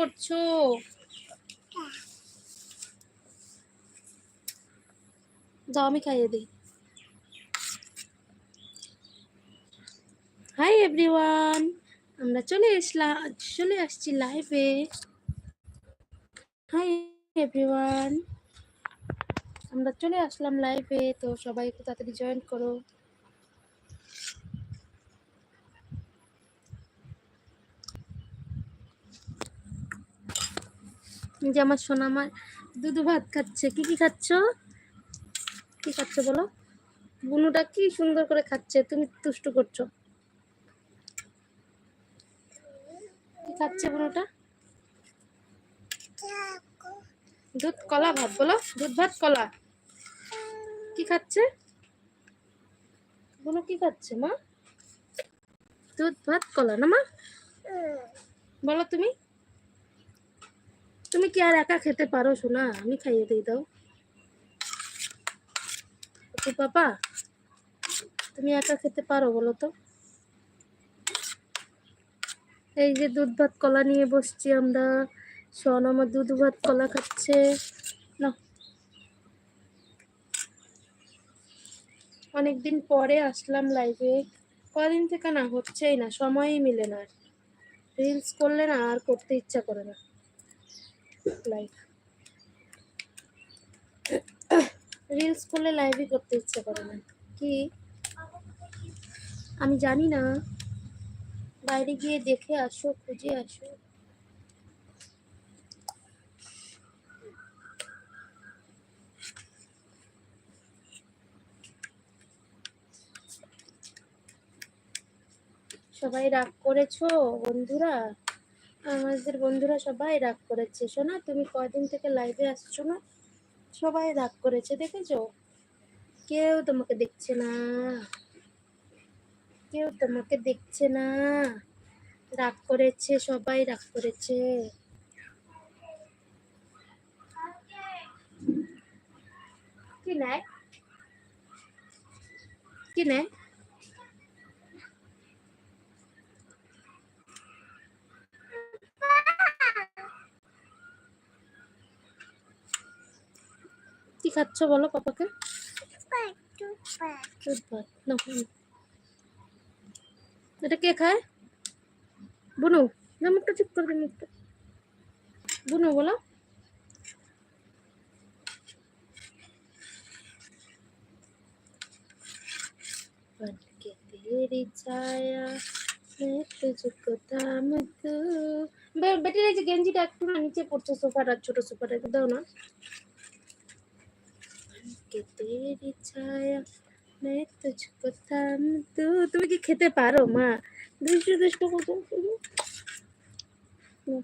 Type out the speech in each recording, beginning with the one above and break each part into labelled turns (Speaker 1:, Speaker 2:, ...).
Speaker 1: করছ? যাও আমি খাইয়ে দিই। হাই এভরিওয়ান আমরা চলে আসলাম চলে আসছি লাইভে হাই এভরিওয়ান আমরা চলে আসলাম লাইভে তো সবাই একটু তাড়াতাড়ি জয়েন করো। যে আমার সোনা, আমার দুধু ভাত খাচ্ছে। কি কি খাচ্ছ? কি খাচ্ছ বলো? বুনুটা কি সুন্দর করে খাচ্ছে, তুমি তুষ্ট করছ। কি খাচ্ছে বুনুটা? দুধ কলা ভাত বলো, দুধ ভাত কলা। কি খাচ্ছে? বলো কি খাচ্ছে মা? দুধ ভাত কলা না মা? বলো তুমি। তুমি কি আর একা খেতে পারো শোনা আমি খাইয়ে দিই, দাও। পাপা, তুমি একা খেতে পারো বলো তো? এই যে দুধ ভাত কলা নিয়ে বসছি আমরা। শোন আমার দুধ ভাত কলা খাচ্ছে। না অনেকদিন পরে আসলাম লাইভে কদিন থেকে না, হচ্ছেই না, সময়ই মিলে না। রিলস করলে না আর করতে ইচ্ছা করে না। লাইভ রিলস করলে লাইভই করতে ইচ্ছা করে না। কি? আমি জানি না। বাইরে গিয়ে দেখে আসো, খুঁজে আসো। সবাই রাগ করেছ, বন্ধুরা? আমাদের বন্ধুরা সবাই রাগ করেছে। শোনা তুমি কয়দিন থেকে লাইভে আসছো না? সবাই রাগ করেছে, দেখেছ? কেউ তোমাকে দেখছে না। কেউ তোমাকে দেখছে না। রাগ করেছে, সবাই রাগ করেছে। কি নেয়? কি নেয়? কি খাচ্ছ বলো পাপাকে দুধ ভাত নাও, হুম। এটা কে খায় বুনু না মুখটা চুপ করে দে মুখটা বুনু বলো बन के तेरी छाया मैं तुझको थाम दूं বে- বেটির এই যে গেঞ্জিটা একটু না নিচে পড়ছে সোফাটা ছোট সোফাটা একটু দাও না के तेरी छाया मैं तुझको थाम दूं তুমি কি খেতে পারো মা দুষ্টু দুষ্টু করছো শুধু। হুম।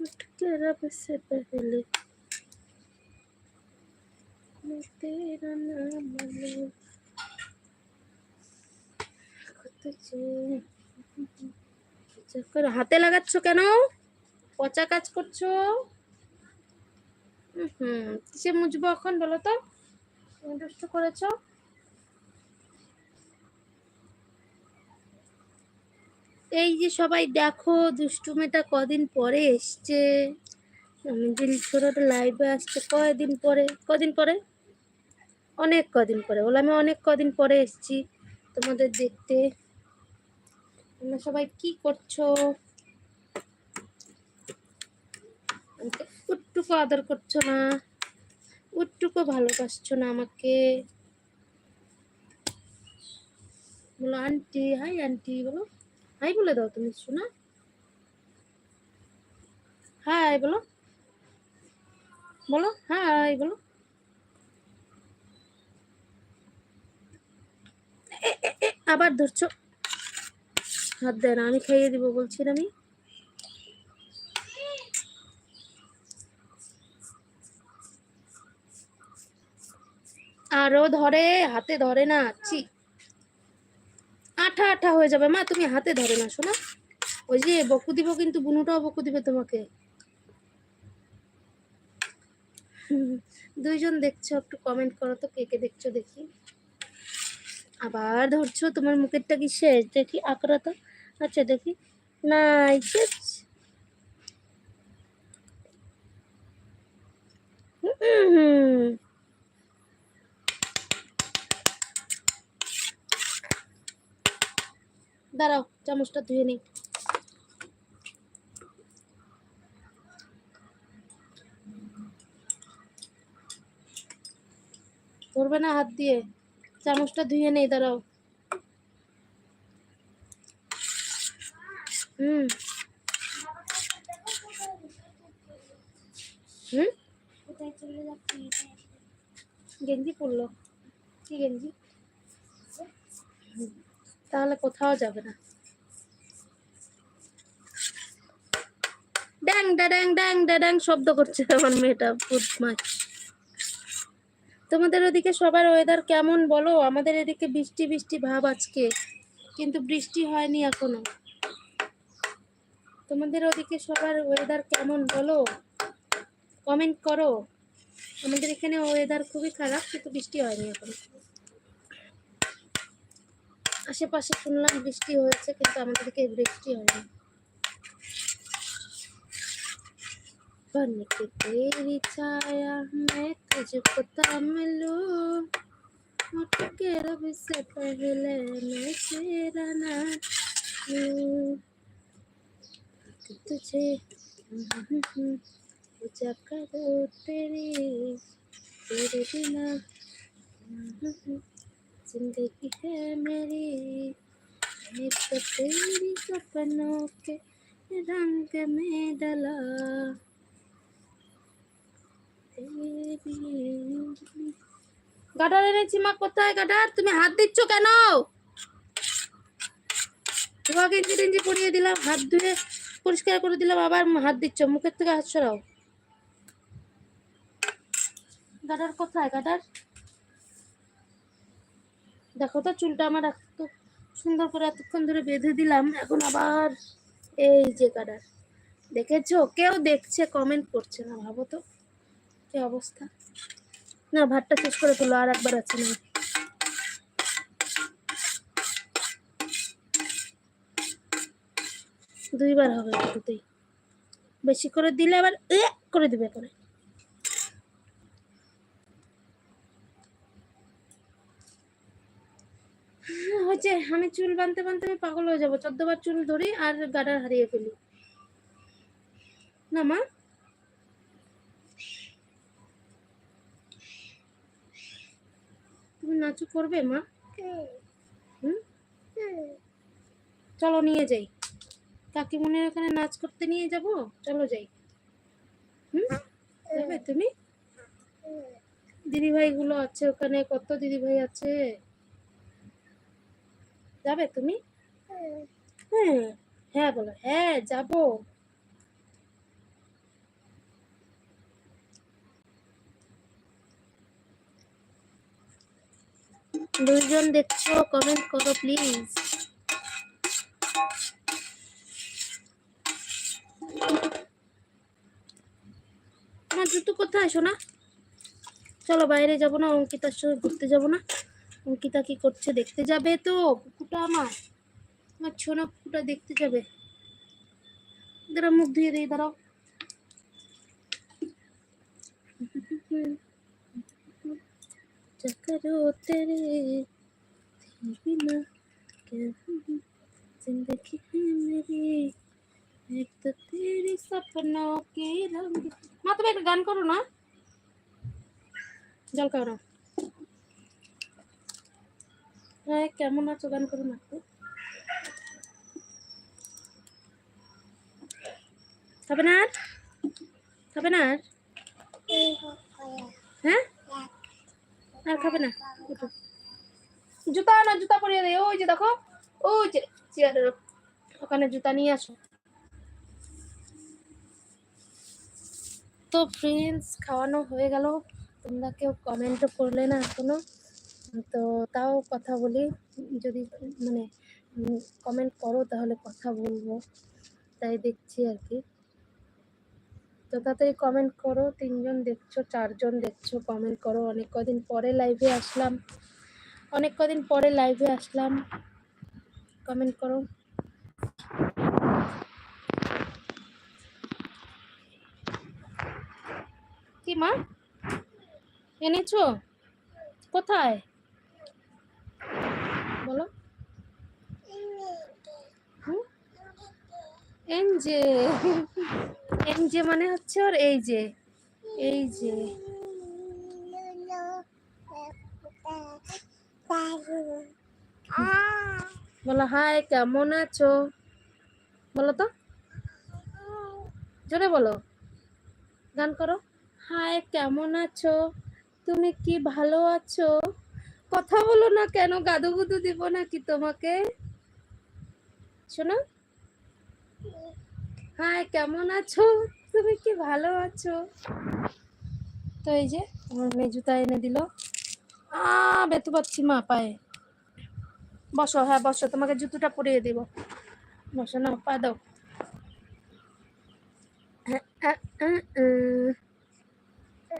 Speaker 1: उठ के रब से पहले मैं तेरा नाम लूं तुझे আচ্ছা, করো। হাতে লাগাচ্ছ কেন পচা কাজ করছো হুম কিসে মুছবো এখন বলো তো? দুষ্ট করেছ। এই যে সবাই দেখো দুষ্টু মেয়েটা কদিন পরে এসছে। অনেকদিন ছোটটা লাইভে আসছে, কয়দিন পরে? কদিন পরে? অনেক কদিন পরে। বলে আমি অনেক কদিন পরে এসছি তোমাদের দেখতে। তোমরা সবাই কি করছ আমাকে উট্টুকু আদর করছ না? উট্টুকু ভালোবাসছো না আমাকে? বলো, আন্টি, হাই আন্টি, বলো। হাই বলে দাও তুমি শোনা হাই বলো। বলো, হাই বলো। আবার ধরছো। হাত দেয় না, আমি খাইয়ে দিব, বলছি আমি। আরও ধরে হাতে ধরে না চি আঠা আঠা হয়ে যাবে। মা তুমি হাতে ধরে না শোনা। ওই যে বকু দিব কিন্তু বুনুটাও বকু দিবে তোমাকে। হুম, দুইজন দেখছ একটু কমেন্ট করো তো কে কে দেখছ দেখি। আবার ধরছো তোমার মুখেরটা কি শেষ? দেখি আকড়া তো। আচ্ছা দেখি। Nice. হুম। দাঁড়াও চামচটা ধুয়ে নিই। ধরবে না হাত দিয়ে। চামচটা ধুয়ে নেই দাঁড়াও। হুম। হুম? গেঞ্জি পরলো। কি গেঞ্জি? হুম, তাহলে কোথাও যাবে না। ড্যাং ড্যাং ড্যাং ড্যাং শব্দ করছে আমার মেয়েটা মাছ তোমাদের ওদিকে সবার ওয়েদার কেমন বলো? আমাদের এদিকে বৃষ্টি বৃষ্টি ভাব আজকে, কিন্তু বৃষ্টি হয়নি এখনও। তোমাদের ওদিকে সবার ওয়েদার কেমন বলো? কমেন্ট করো। আমাদের এখানে ওয়েদার খুবই খারাপ, কিন্তু বৃষ্টি হয়নি এখন। আশেপাশে শুনলাম বৃষ্টি হয়েছে কিন্তু আমাদের দিকে বৃষ্টি হয়নি बन के तेरी छाया मैं तुझको मिलूं उठ के रब से पहले मैं तेरा नाम लूं। तुझे पूजा करो तेरी तेरे बिना जिंदगी है मेरी मैं तो तेरी सपनों के रंग में डला গাডার এনেছি মা কোথায় গাডার তুমি হাত দিচ্ছ কেন তোমাকে গেঞ্জি টেঞ্জি পরিয়ে দিলাম হাত ধুয়ে পরিষ্কার করে দিলাম আবার হাত দিচ্ছ মুখের থেকে হাত সরাও গাডার কোথায় গাডার দেখো তো চুলটা আমার এত সুন্দর করে এতক্ষণ ধরে বেঁধে দিলাম, এখন আবার এই যে গাডার দেখেছ? কেউ দেখছে কমেন্ট করছে না, ভাবো তো। কি অবস্থা? না, ভাতটা শেষ করে ফেলো, আর একবার আছে না। দুইবার হবে, দুটোতেই। বেশি করে দিলে আবার এ করে দিবে, করে। হচ্ছে আমি চুল বানতে বানতে আমি পাগল হয়ে যাব। চোদ্দবার চুল ধরি আর গাডার হারিয়ে ফেলি। না, মা? তুমি নাচু করবে, মা? চলো, নিয়ে যাই। কাকিমুনির ওখানে নাচ করতে নিয়ে যাব। চলো যাই। হুম? তুমি? দিদিভাই গুলো আছে ওখানে, কত দিদিভাই আছে? যাবে তুমি? হ্যাঁ। হ্যাঁ বলো হ্যাঁ যাব। দুইজন দেখছ কমেন্ট করো প্লিজ আমার জুতো কোথায়? শোনা। চলো বাইরে যাব না অঙ্কিতার সঙ্গে ঘুরতে যাব না। অঙ্কিতা কি করছে দেখতে যাবে তো কুকুরটা আমার আমার ছোনা কুকুরটা দেখতে যাবে দাঁড়া মুখ ধুয়ে দিই দাঁড়াও चकरो तेरे तेरे बिना क्या हूँ? जिंदगी है मेरी एक तो तेरे सपनों के रंग মা তুমি একটা গান করো না জল খাও হ্যাঁ কেমন আছো? গান খাবে না আর খাবে না আর হ্যাঁ আর খাবে না, জুতা জুতা পরিয়ে ওই যে দেখো, ওই যে চেয়ারের ওখানে জুতা নিয়ে আসো। তো ফ্রেন্ডস খাওয়ানো হয়ে গেল। তোমরা কেউ কমেন্টও করলে না এখনও। তো তাও কথা বলি, যদি মানে কমেন্ট করো তাহলে কথা বলব। তাই দেখছি আর কি। তো তাড়াতাড়ি কমেন্ট করো, তিনজন দেখছ, চারজন দেখছ কমেন্ট করো। অনেক কদিন পরে লাইভে আসলাম। অনেক কদিন পরে লাইভে আসলাম। কমেন্ট করো। কি মা? এনেছো? কোথায়? এন যে এন যে মানে হচ্ছে ওর এই যে এই যে। বলো, হাই, কেমন আছো? বলো তো। জোরে বলো। গান করো। হাই, কেমন আছো? তুমি কি ভালো আছো? কথা বলো না কেন, গাদু গুদু দিব নাকি তোমাকে? শোনো। হাই, কেমন আছো? তুমি কি ভালো আছো? তো এই যে, আমার মেয়ে জুতা এনে দিল। আ বেতু পাচ্ছি মা, পায়ে। বসো হ্যাঁ বসো, তোমাকে জুতোটা পরিয়ে দিব। বসো না, পা দাও।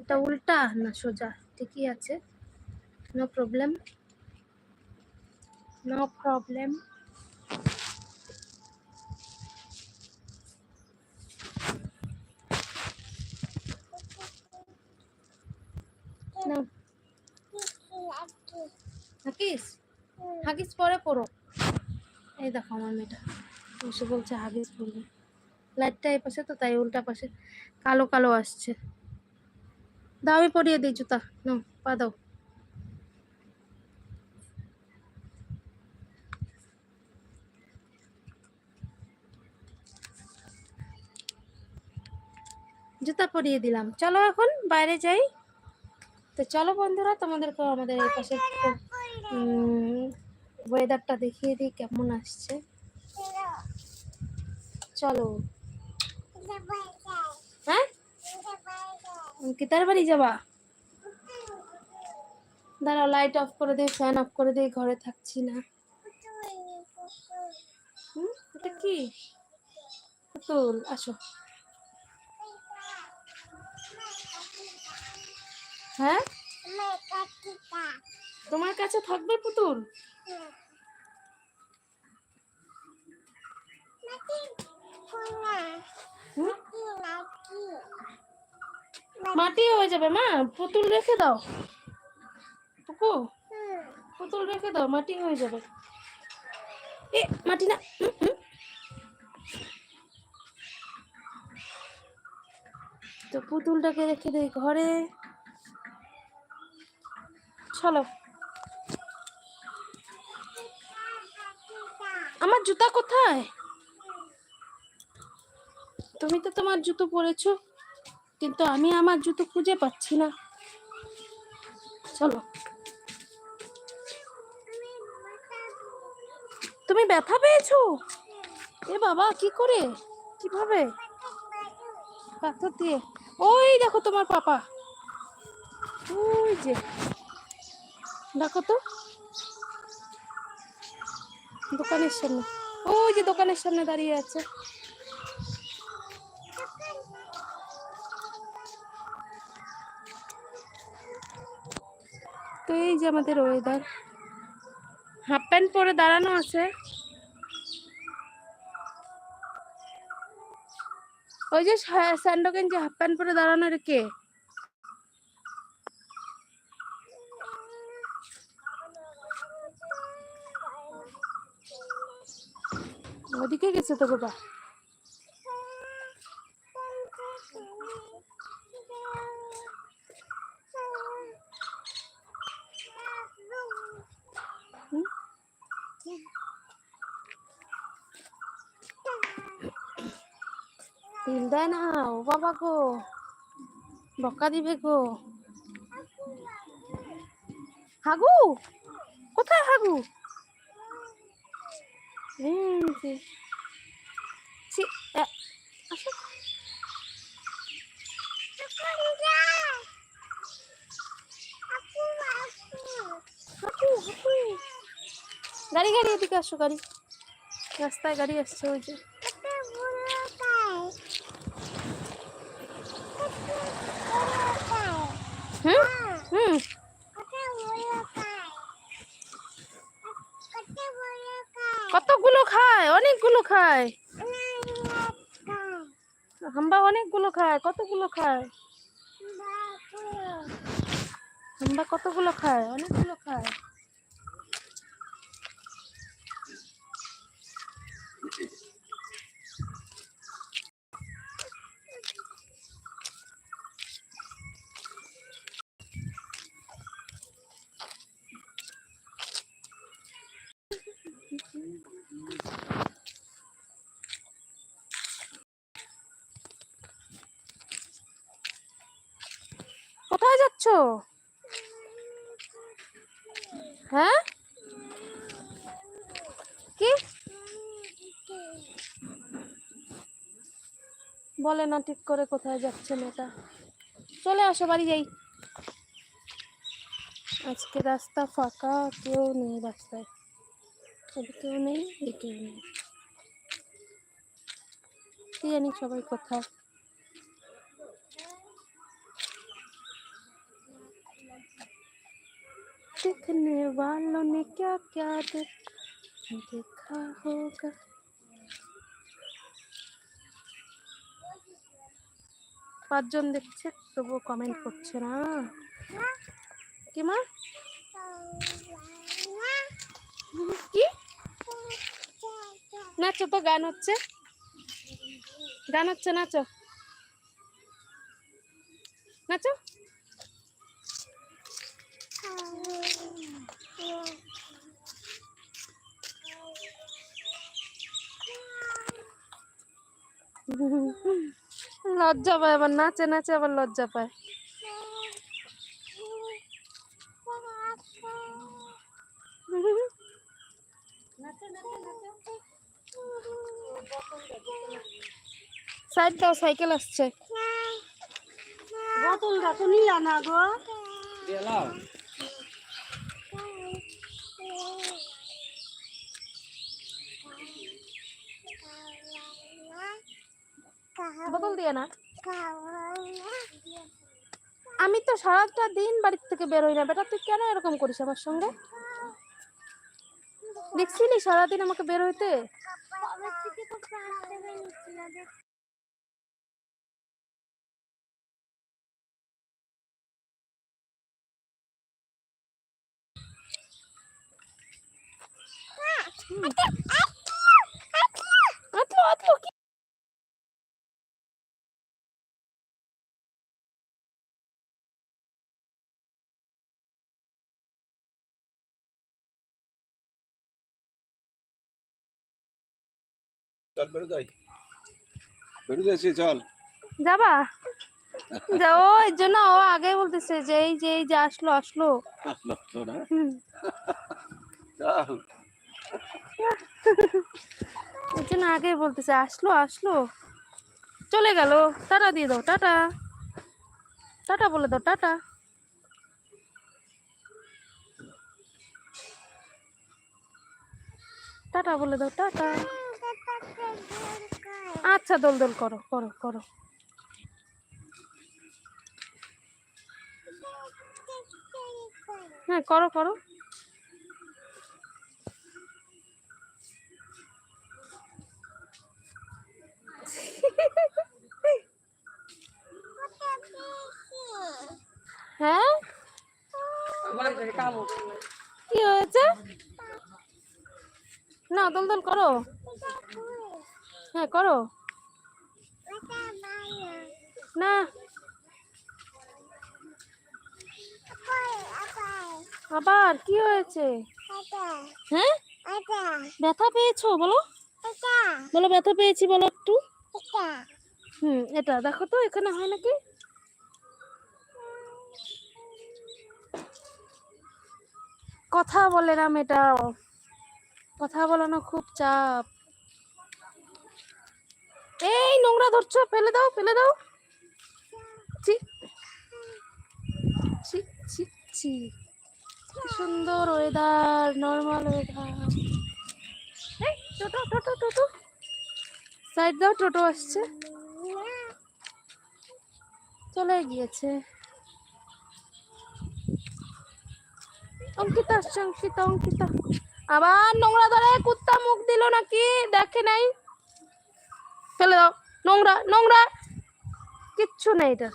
Speaker 1: এটা উল্টা না সোজা? ঠিকই আছে। নো প্রবলেম নো প্রবলেম না হাকিস হাগিস পরে পড়ো। এই দেখো আমার মেয়েটা। বসে বলছে, হাগিস পড়বে। লাইটটা এই পাশে তো, তাই উল্টা পাশে। কালো কালো আসছে। দাও, আমি পরিয়ে দিই জুতা। নো পা দাও। জুতা পরিয়ে দিলাম। চলো এখন বাইরে যাই। তো চলো বন্ধুরা তোমাদেরকে আমাদের এই পাশে ওয়েদারটা দেখিয়ে দিই, কেমন আসছে। চলো। হ্যাঁ? কিতার বাড়ি যাবা? দাঁড়াও লাইট অফ করে দিই ফ্যান অফ করে দিই, ঘরে থাকছি না। এটা কি? পুতুল, আসো। হ্যাঁ? তোমার কাছে থাকবে পুতুল? মাটি হয়ে যাবে মা। পুতুল রেখে দাও। পুকু পুতুল রেখে দাও মাটি হয়ে যাবে। এ মাটি না। তো পুতুলটাকে রেখে দেই ঘরে। চলো। আমার জুতা কোথায়? তুমি তো তোমার জুতো পরেছো, কিন্তু আমি আমার জুতো খুঁজে পাচ্ছি না। চলো। তুমি ব্যথা পেয়েছ? এ বাবা, কি করে? কীভাবে? পাথর দিয়ে। ওই দেখো তোমার পাপা। ওই যে। দেখো তো। দোকানের সামনে। ওই যে দোকানের সামনে দাঁড়িয়ে আছে। তো এই যে আমাদের ওয়েদার হাফ প্যান্ট পরে দাঁড়ানো আছে। ওই যে স্যান্ডোকেন যে হাফ প্যান্ট পরে দাঁড়ানো কে? গেছে তো বাবা হুম? না, ও বাবা গো। বকা দিবে গো। হাগু? কোথায় হাগু? এই হাগু। গাড়ি গাড়ি এদিকে আসো, গাড়ি। রাস্তায় গাড়ি আসছে, ওই যে। কতগুলো খায়? অনেকগুলো খায়। হাম্বা অনেকগুলো খায় কতগুলো খায়? আমরা কতগুলো খায়? অনেকগুলো খায় কোথায় যাচ্ছ হ্যাঁ কি বলে না ঠিক করে কোথায় যাচ্ছে মেয়েটা চলে আসো বাড়ি যাই আজকে রাস্তা ফাঁকা কেউ নেই রাস্তায় এদিকেও নেই এদিকেও নেই কি জানি সবাই কোথায় देखने वालों ने क्या क्या देख देखा होगा পাঁচজন দেখছে, তবুও কমেন্ট করছে না। কি মা? কি? নাচো তো, গান হচ্ছে। গান হচ্ছে, নাচো। নাচো। লজ্জা পায় আবার নাচে নাচে আবার লজ্জা পায়। সাইড দাও সাইকেল আসছে।
Speaker 2: বোতল নিলা না গো।
Speaker 1: বোতল দিয়ে না? আমি তো সারাটা দিন বাড়ির থেকে বেরোই না। বেটা তুই কেন এরকম করিস আমার সঙ্গে? দেখছিলি সারাদিন আমাকে বের হইতে
Speaker 3: চল বেরো যাই। বেরো চল।
Speaker 1: যাবা? যা ও এর জন্য ও আগে বলতেছে যে এই যে এই যে আসলো আসলো।
Speaker 3: আসলো আসলো না? চল।
Speaker 1: এর জন্য আগে বলতেছে আসলো আসলো। চলে গেল। টাটা দিয়ে দাও টাটা। টাটা বলে দাও টাটা। টাটা বলে দাও টাটা। আচ্ছা দোল দোল করো করো করো। হ্যাঁ করো করো। হ্যাঁ? কি হয়েছে? না, দোল দোল করো। হ্যাঁ করো। না। আবার, কি হয়েছে? হ্যাঁ? ব্যথা বলো। বলো, ব্যথা পেয়েছি, বলো একটু। হুম, এটা দেখো তো, এখানে হয় নাকি? কথা বলে না মেয়েটাও কথা বলানো খুব চাপ। এই নোংরা ধরছো, ফেলে দাও ফেলে দাও। সুন্দর ওয়েদার নর্মাল ওয়েদার এই, টোটো টোটো টোটো। সাইড দাও টোটো আসছে। চলে গিয়েছে। অঙ্কিতা আসছে, অঙ্কিতা অঙ্কিতা। আবার নোংরা ধরে কুত্তা মুখ দিল নাকি? দেখে নাই। ফেলে দাও। নোংরা নোংরা। কিচ্ছু নেই এটা।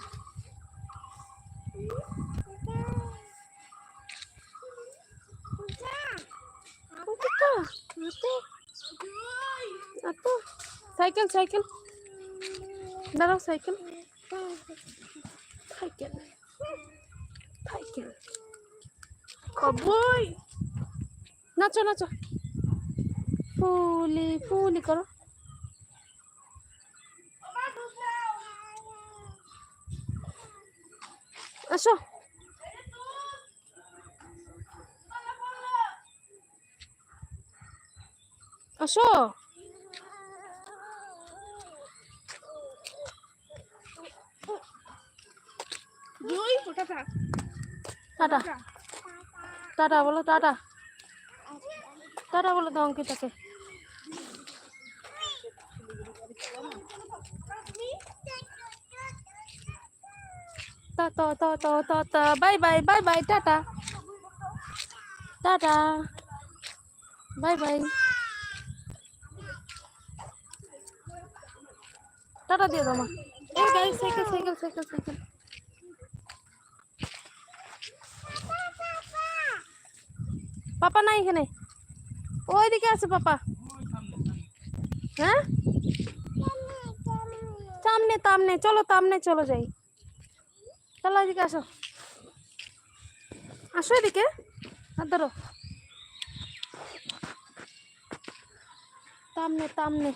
Speaker 1: Cycle cycle. দাঁড়াও, সাইকেল। Cycle cycle. কবই। নাচো নাচো। ফুলি ফুলি করো। আসো। আসো। টাটা। টাটা বলো টাটা। টাটা বলো তো অঙ্কিতাকে। তা, তো তো তো bye bye bye bye tata tata bye bye tata দিয়ে দাও পাপা নাই এখানে? ওইদিকে আছে পাপা। হ্যাঁ? সামনে তামনে চলো তামনে চলো যাই। চলো এদিকে আসো। আসো এদিকে। হাত ধরো। তামনে তামনে।